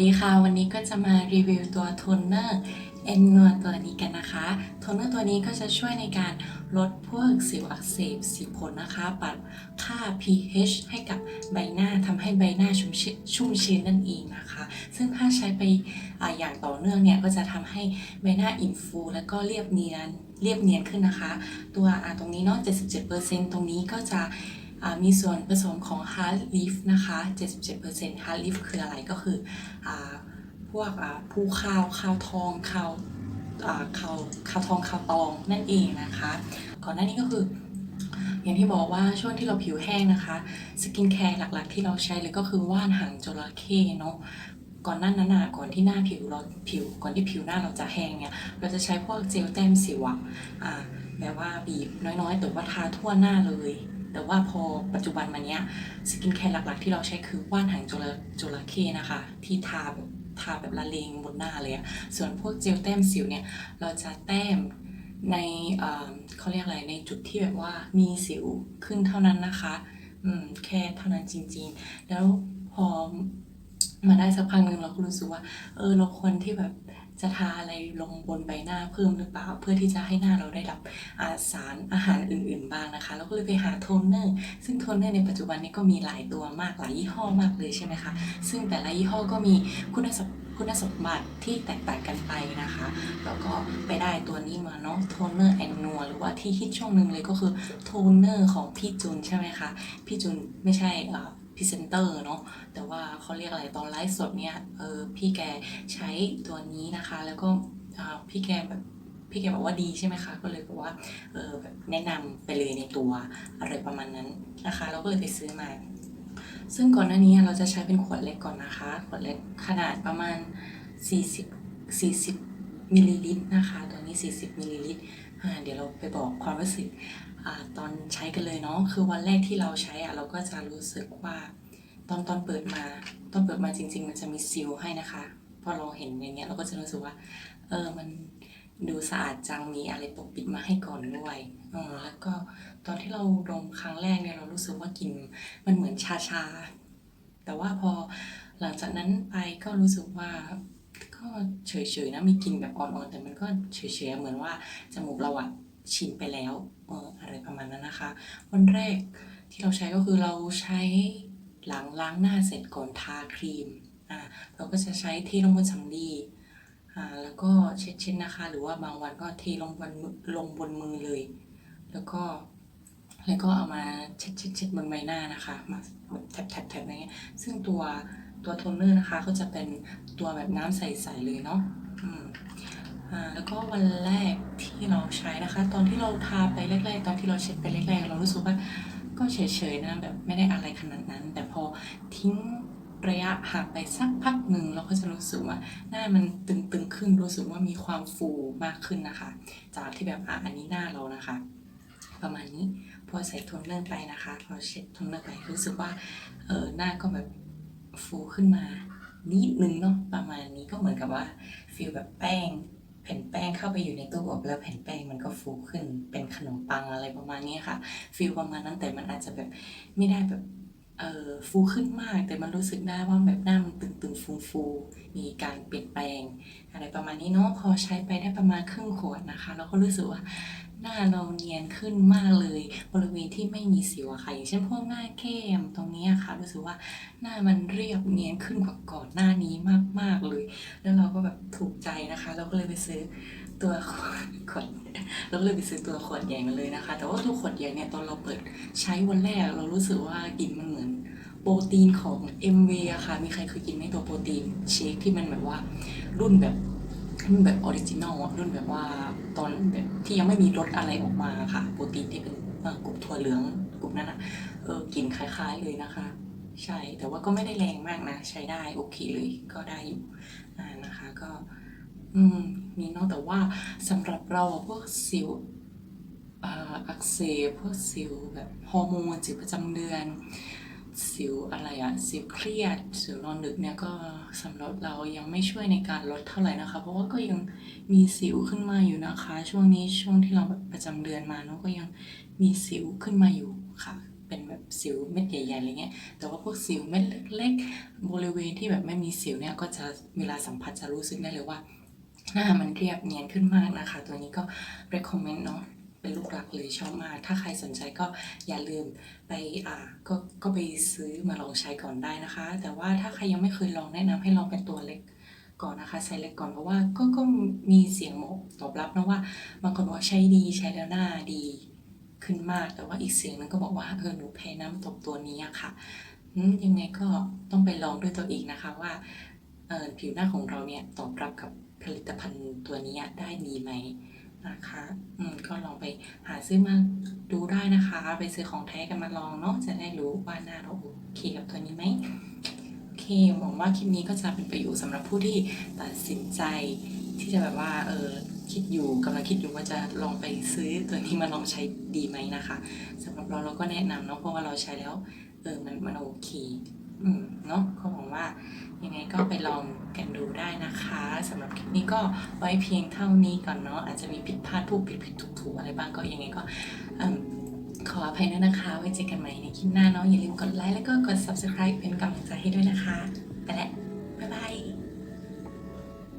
ดีค่ะ วันนี้ก็จะมารีวิวตัวโทนเนอร์เอนนัวตัวนี้กันนะคะโทนเนอร์ตัวนี้ก็จะช่วยในการลดพวกสิวอักเสบสิวผลนะคะ ปรับค่า pH ให้กับใบหน้าทำให้ใบหน้าชุ่มชื้นชุ่มชื้นนั่นเองนะคะ ซึ่งถ้าใช้ไปออย่างต่อเนื่องเนี่ยก็จะทำให้ใบหน้าอิ่มฟู แล้วก็เรียบเนียนเรียบเนียนขึ้นนะคะ ตัวตรงนี้เนาะ77%ตรงนี้ก็จะ มีส่วนผสมของ hard leaf นะคะ 77% hard leaf คืออะไรก็คืออพวกอ่าภูข้าวข้าวทองข้าวข้าวข้าวทองข้าวตองนั่นเองนะคะ ก่อนหน้านี้ก็คือ อย่างที่บอกว่าช่วงที่เราผิวแห้งนะคะสกินแคร์หลักๆ ที่เราใช้เลยก็คือว่านหางจระเข้เนาะก่อนหน้านั้นนะก่อนที่หน้าผิวเราผิวก่อนที่ผิวหน้าเราจะแห้งเนี่ยเราจะใช้พวกเจลแต้มสิวอะอ่าแบบว่าบีบน้อยๆแต่ว่าทาทั่วหน้าเลย แต่ว่าพอปัจจุบันมาเนี้ยสกินแคร์หลักๆ ที่เราใช้คือว่านหางจระจระเข้นะคะ ที่ทาแบบทาแบบละเลงบนหน้าเลยอะส่วนพวกเจลแต้มสิวเนี่ย เราจะแต้มในเอ่อเขาเรียกอะไรในจุดที่แบบว่ามีสิวขึ้นเท่านั้นนะคะอืมแค่เท่านั้นจริง ๆ แล้วพอมาได้สักพักหนึ่งเราก็รู้สึกว่า เออเราควรที่แบบ จะทาอะไรลงบนใบหน้าเพิ่มหรือเปล่า เพื่อที่จะให้หน้าเราได้รับอาสารอาหารอื่น ๆ บ้างนะคะแล้วก็เลยไปหาโทนเนอร์ ซึ่งโทนเนอร์ในปัจจุบันนี้ก็มีหลายตัวมากหลายยี่ห้อมากเลยใช่ไหมคะ ซึ่งแต่ละยี่ห้อก็มีคุณสมคุณสมบัติที่แตกต่างกันไปนะคะ แล้วก็ไปได้ตัวนี้มาเนาะโทนเนอร์แอนนัวหรือว่าที่ฮิตช่วงหนึ่งเลยก็คือโทนเนอร์ของพี่จุนใช่ไหมคะ พี่จุนไม่ใช่ พรีเซนเตอร์เนาะแต่ว่าเขาเรียกอะไรตอนไลฟ์สดเนี่ยเออพี่แกใช้ตัวนี้นะคะ แล้วก็อ่าพี่แกแบบพี่แกบอกว่าดีใช่ไหมคะ ก็เลยบอกว่าเออแบบแนะนำไปเลยในตัวอะไรประมาณนั้นนะคะ เราก็เลยไปซื้อมา ซึ่งก่อนหน้านี้เราจะใช้เป็นขวดเล็กก่อนนะคะ ขวดเล็กขนาดประมาณ 40 40มิลลิลิตรนะคะ ตัวนี้ 40มิลลิลิตรเดี๋ยวเราไปบอกความรู้สึก อตอนใช้กันเลยเนาะคือวันแรกที่เราใช้อะเราก็จะรู้สึกว่าตอนตอนเปิดมาตอนเปิดมาจริง ๆ มันจะมีซิลให้นะคะพอเราเห็นอย่างเงี้ยเราก็จะรู้สึกว่า เออมันดูสะอาดจังมีอะไรปกปิดมาให้ก่อนด้วยออแล้วก็ตอนที่เราดมครั้งแรกเนี่ยเรารู้สึกว่ากลิ่นมันเหมือนชาชาแต่ว่าพอหลังจากนั้นไปก็รู้สึกว่าก็เฉยๆนะมีกลิ่นแบบอ่อนๆแต่มันก็เฉยๆเหมือนว่าจมูกเราอะ ชินไปแล้วอะไรประมาณนั้นนะคะ วันแรกที่เราใช้ก็คือเราใช้หลังล้างหน้าเสร็จก่อนทาครีมอ่าเราก็จะใช้เทลงบนสำลีอ่าแล้วก็เช็ดๆนะคะ หรือว่าบางวันก็เทลงบนลงบนมือเลย แล้วก็แล้วก็เอามาเช็ดเช็ดเช็ดบนใบหน้านะคะ มาแบบแทบแทบแทบอะไรเงี้ยซึ่งตัวตัวโทนเนอร์นะคะก็จะเป็นตัวแบบน้ำใสๆเลยเนาะอืมอ่าแล้วก็วันแรก ที่เราใช้นะคะ ตอนที่เราทาไปแรกๆ ตอนที่เราเช็ดไปแรกๆ เรารู้สึกว่าก็เฉยๆนะแบบไม่ได้อะไรขนาดนั้น แต่พอทิ้งระยะห่างไปสักพักหนึ่งเราก็จะรู้สึกว่าหน้ามันตึงๆขึ้นรู้สึกว่ามีความฟูมากขึ้นนะคะ จากที่แบบอะอันนี้หน้าเรานะคะ ประมาณนี้พอใส่โทนเนอร์ไปนะคะพอเช็ดโทนเนอร์ไปรู้สึกว่าเออหน้าก็แบบฟูขึ้นมานิดนึงเนาะประมาณนี้ก็เหมือนกับว่าฟีลแบบแป้ง แผ่นแป้งเข้าไปอยู่ในตู้อบแล้วแผ่นแป้งมันก็ฟูขึ้นเป็นขนมปังอะไรประมาณนี้ค่ะฟีลประมาณนั้นแต่มันอาจจะแบบไม่ได้แบบเออฟูขึ้นมากแต่มันรู้สึกได้ว่าแบบหน้ามันตึงๆฟูๆมีการเปลี่ยนแปลง อะไรประมาณนี้เนาะพอใช้ไปได้ประมาณครึ่งขวดนะคะ เราก็รู้สึกว่า หน้าเราเนียนขึ้นมากเลย บริเวณที่ไม่มีสิวอะค่ะอย่างเช่นพวกหน้าแก้มตรงนี้อะค่ะรู้สึกว่าหน้ามันเรียบเนียนขึ้นกว่าก่อนหน้านี้มากๆเลย แล้วเราก็แบบถูกใจนะคะ เราก็เลยไปซื้อตัวขวดขวดเราก็เลยไปซื้อตัวขวดใหญ่มาเลยนะคะ แต่ว่าตัวขวดใหญ่เนี่ยตอนเราเปิดใช้วันแรกเรารู้สึกว่ากลิ่นมันเหมือนโปรตีนของ MV อะค่ะ มีใครเคยกินไหมตัวโปรตีนเชคที่มันแบบว่ารุ่นแบบ รุ่นแบบออริจินอลอะรุ่นแบบว่าตอนแบบที่ยังไม่มีรสอะไรออกมาค่ะโปรตีนที่เป็นกลุ่มถั่วเหลืองกลุ่มนั้นอะเออกลิ่นคล้าย ๆเลยนะคะ ใช่แต่ว่าก็ไม่ได้แรงมากนะ ใช้ได้โอเคเลยก็ได้อยู่นะคะก็อืมมีเนอกแต่ว่าสำหรับเราพวกสิวอ,อักเสบพวกสิวแบบฮอร์โมนสิวประจำเดือน สิวอะไรอะสิวเครียด สิวนอนดึกเนี่ยก็สำหรับเรายังไม่ช่วยในการลดเท่าไหร่นะคะ เพราะว่าก็ยังมีสิวขึ้นมาอยู่นะคะ ช่วงนี้ช่วงที่เราแบบประจำเดือนมาเนาะก็ยังมีสิวขึ้นมาอยู่ค่ะ เป็นแบบสิวเม็ดใหญ่ๆอะไรเงี้ยแต่ว่าพวกสิวเม็ดเล็กๆ บริเวณที่แบบไม่มีสิวเนี่ยก็จะเวลาสัมผัสจะรู้สึกได้เลยว่าหน้ามันเรียบเนียนขึ้นมากนะคะ ตัวนี้ก็ recommend เนาะ เป็นลูกรักเลยชอบมากถ้าใครสนใจก็อย่าลืมไปอ่าก็ก็ไปซื้อมาลองใช้ก่อนได้นะคะ แต่ว่าถ้าใครยังไม่เคยลองแนะนำให้ลองเป็นตัวเล็กก่อนนะคะใช้เล็กก่อนเพราะว่าก็ก็มีเสียงตอบรับนะว่าบางคนบอกว่าใช้ดีใช้แล้วหน้าดีขึ้นมาก แต่ว่าอีกเสียงนึงก็บอกว่าเออหนูแพ้น้ำตกตัวนี้อะค่ะยังไงก็ต้องไปลองด้วยตัวเองนะคะว่าผิวหน้าของเราเนี่ยตอบรับกับผลิตภัณฑ์ตัวนี้ได้ดีไหม นะคะอืมก็ลองไปหาซื้อมาดูได้นะคะ ไปซื้อของแท้กันมาลองเนาะจะได้รู้ว่าหน้าเราโอเคกับตัวนี้ไหมโอเคหวังว่าคลิปนี้ก็จะเป็นประโยชน์สำหรับผู้ที่ตัดสินใจ ที่จะแบบว่าเออคิดอยู่กำลังคิดอยู่ว่าจะลองไปซื้อตัวนี้มาลองใช้ดีไหมนะคะสำหรับเราเราก็แนะนำเนาะเพราะว่าเราใช้แล้วเออมันมันโอเค เนาะก็หวังว่ายังไงก็ไปลองกันดูได้นะคะสำหรับคลิปนี้ก็ไว้เพียงเท่านี้ก่อนเนาะอาจจะมีผิดพลาดพูดผิดผิดถูกถูกอะไรบ้างก็ยังไงก็ขออภัยด้วยนะคะ ไว้เจอกันใหม่ในคลิปหน้าเนาะอย่าลืมกดไลค์แล้วก็กด subscribe เป็นกำลังใจให้ด้วยนะคะ ไปแล้ว